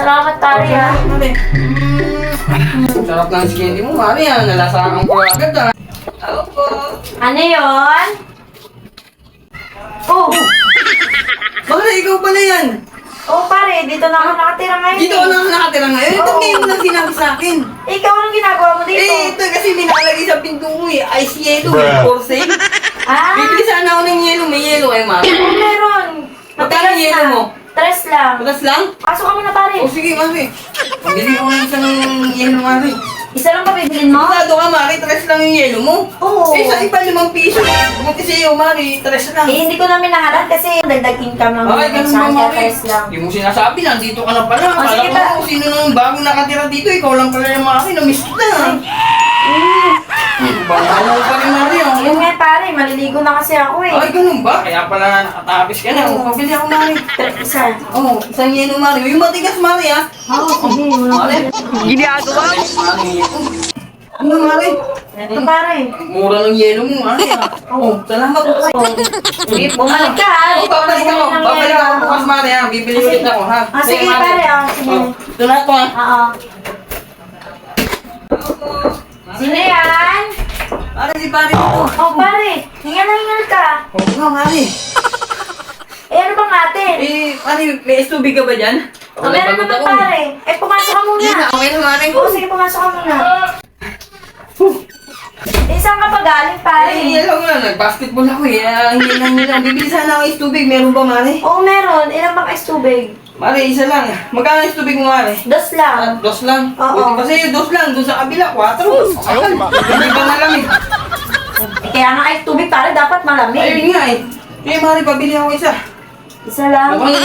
salamat pare ah. Mali. Mm. Sarap ng candy mo, Mari. Ah. Nalasakan ko agad ah. Ako po. Ano yun? Oh, Mari, ikaw pala yan. oh pare, dito na ako nakatira ngayon. Dito ka eh. na nakatira ngayon. Ito Oo. ngayon mo lang sinabi sa akin. Ikaw anong ginagawa mo dito? Eh, ito kasi may nakalagay sa pinto mo eh. Ice yellow eh. For sale. ah, Bibili sana ako ng yellow. May yellow eh, Mari. oh, meron. Magkano Matigas yelo na. mo? Tres lang. Patas lang? Pasok ka muna pare. O sige, Mari. Pabili ako ng isang yellow, Mari. Isa lang pa bibilin mo? Masado ka, Mari. Tres lang yung yellow mo. Oo. Eh, sa iba limang piso. Buti sa'yo, Mari. Tres lang. Eh, hindi ko namin nahalan kasi dagdag income lang Ay, namin ganun ba, Mari? tres lang. Hindi mo sinasabi, nandito ka na pala. Oh, Akala sige ko ba? kung sino nang bagong nakatira dito, ikaw lang pala yung Mari. Namiss kita. Hmm, Bago mo pa rin, Mari. ah. Yun nga pare, maliligo na kasi ako eh. Ay, ganun ba? Kaya pala nakatapis ka na. O, pabili ako, Mari. Tre- Isa. Oo, isang yelo, Mari. Yung matigas, Mari, ha? Oo, sige. Mari. Ginagawa mo? Ano, Mari? Ito pare. Mura ng yelo mo, Mari, ha? Oo, salamat po. Sige, bumalik ka ha. Oo, babalik ako. Ng Babalik ako bukas, Mari, ha? Bibili Ah, sige. ulit ako, ha? Ah, sige, pare, ah. Sige. Oh, Ito na ako, ha? Oo. Sino yan? Mari, si Mari ito. Oh, pare. Hingal na hingal ka. Oo nga, Mari. Eh, ano bang natin? Eh, Mari, may tubig ka ba dyan? Oh, meron naman eh. pare. Eh, pumasok ka Hindi na, muna. okay na, Mari. Oo, sige, pumasok ka muna. Eh, saan ka pa galing, pare? Eh, alam mo na, nag-basketball ako eh. Ah, Hindi lang, hindi lang. Bibili sana ako tubig. Meron ba, Mari? Oo, meron. Ilan bang ice tubig? Mari, isa lang. Magkano is tubig mo, Mari? Dos Ah, lang. dos lang. Oo. Buti Kasi yung dos lang, doon sa kabila, kwatro. Hindi ba malamig? Eh, kaya nga ice tubig, pare, dapat malamig. Ayun nga eh. Eh, Mari, pabili ako isa. Isa lang. Mukhang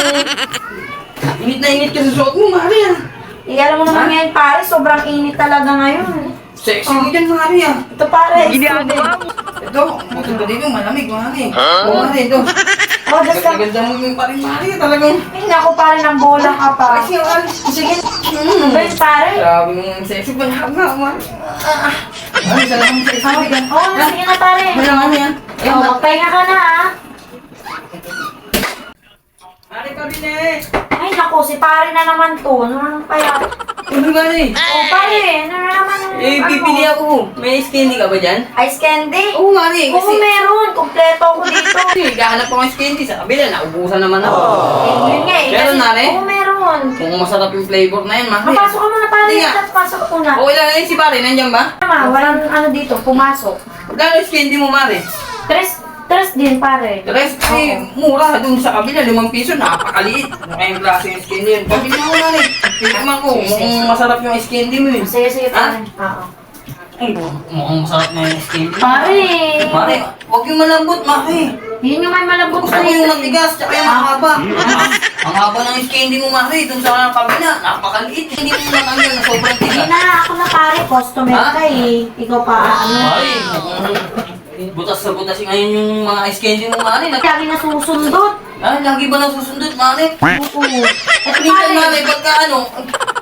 init na init ka sa suot mo, Mari ah. Eh, alam mo naman ngayon, pare, sobrang init talaga ngayon. Sexy mo dyan, Mari ah. Ito, pare. Ginagawa mo? Ito, ba dito, malamig, Mari. Oo, Mari, ito. Oh, dos lang. Ganda mo yung paring Mari, talagang. Ay, naku, pare, ng bola ka pa. Sexy ang Mari. Sige. Ano ba yun, pare? Grabe mong sexy pa na Mari. Mari, salamat sa isa. Oo, oh, sige na, pare. Ano, Mari ah. Oh, magpahinga ka na, ha? Mari, pabili. Ay, naku, si pare na naman to. Ano naman kaya? Ano, Mari? Oh, pare, ano na naman? Eh, bibili ako. May candy ka ba dyan? Ice candy? Oo, Mari. Oo, Kasi, meron. Kompleto ako dito. Kasi, gahanap ako ng candy sa kabila. Naubusan naman ako. Eh, yun nga eh. Meron, kasi- Nare? Oo, meron. Kung masarap yung flavor na yan, Mari. Mapasok ka muna, pare. Hindi nga. Tapos pasok ko na. Okay lang yun si pare, nandiyan ba? Tama, walang ano dito, pumasok. Magkano yung candy mo, Mare? Tres, tres din, pare. Rest, eh, mura. Doon sa kabila, limang piso, napakaliit. Ano kayong klase yung candy yun? Pabili mo, Mare. Tingnan ko, mukhang masarap yung ice candy mo yun. Sige, sige, pare. Oo. Ay, mukhang masarap na yung candy mo. Pare! Mare, huwag yung malambot, Mare. Yun yung may malambot Gusto ko yung matigas, tsaka yung mahaba. Ang haba ng ice candy mo, Mare. Doon sa kabila, napakaliit. Hindi mo matanggal na sobrang Hindi tigas. na, ako na pare, customer ka eh. Ikaw pa, ano? Mukhang butas sa butas ngayon yung mga candy mo, Mare. Lagi na susundot. Ah, lagi ba nasusundot, Mare? Oo. At minsan, Mare, pagka ano,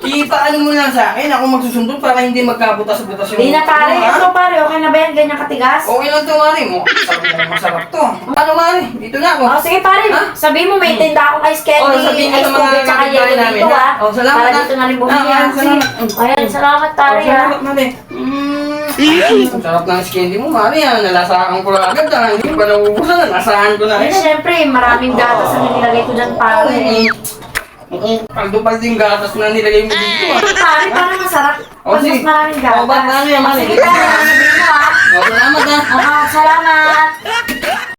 ipaano mo lang sa akin, ako magsusundot para hindi magkabutas-butas yung... Hindi na pare, Ha? ito pare, okay na ba yan? Ganyan katigas? Okay lang to, Mare. Mo, masarap, masarap to. Ano, Mare? Dito na ako. Oh, sige pare, Ha? sabihin mo may tinda akong ice candy, Oh, sabihin ko ice sa mga tsaka kapitbahay yelo namin, dito ha? ha. Oh, salamat, Para ha? dito na rin bumili Ah, ha. ah, salamat. Ayan, salamat Oh, pare ha. salamat, Mare. Mm. Ang sarap ng candy mo, Mare. Ah. Nalasahan ko lang agad. Ah. Hindi pa nauubusan. Nalasahan ko na. Eh, syempre, maraming gatas na nilagay ko dyan pare. Ay, Mukhang kaldo-paldo yung gatas na nilagay mo dito. Ah. Pare, parang masarap. Oh, Pag sige. mas maraming gatas. Oh, ba't ano yan, Mare? Sige pare, sabihin mo ha. Oh, salamat. Ah, salamat.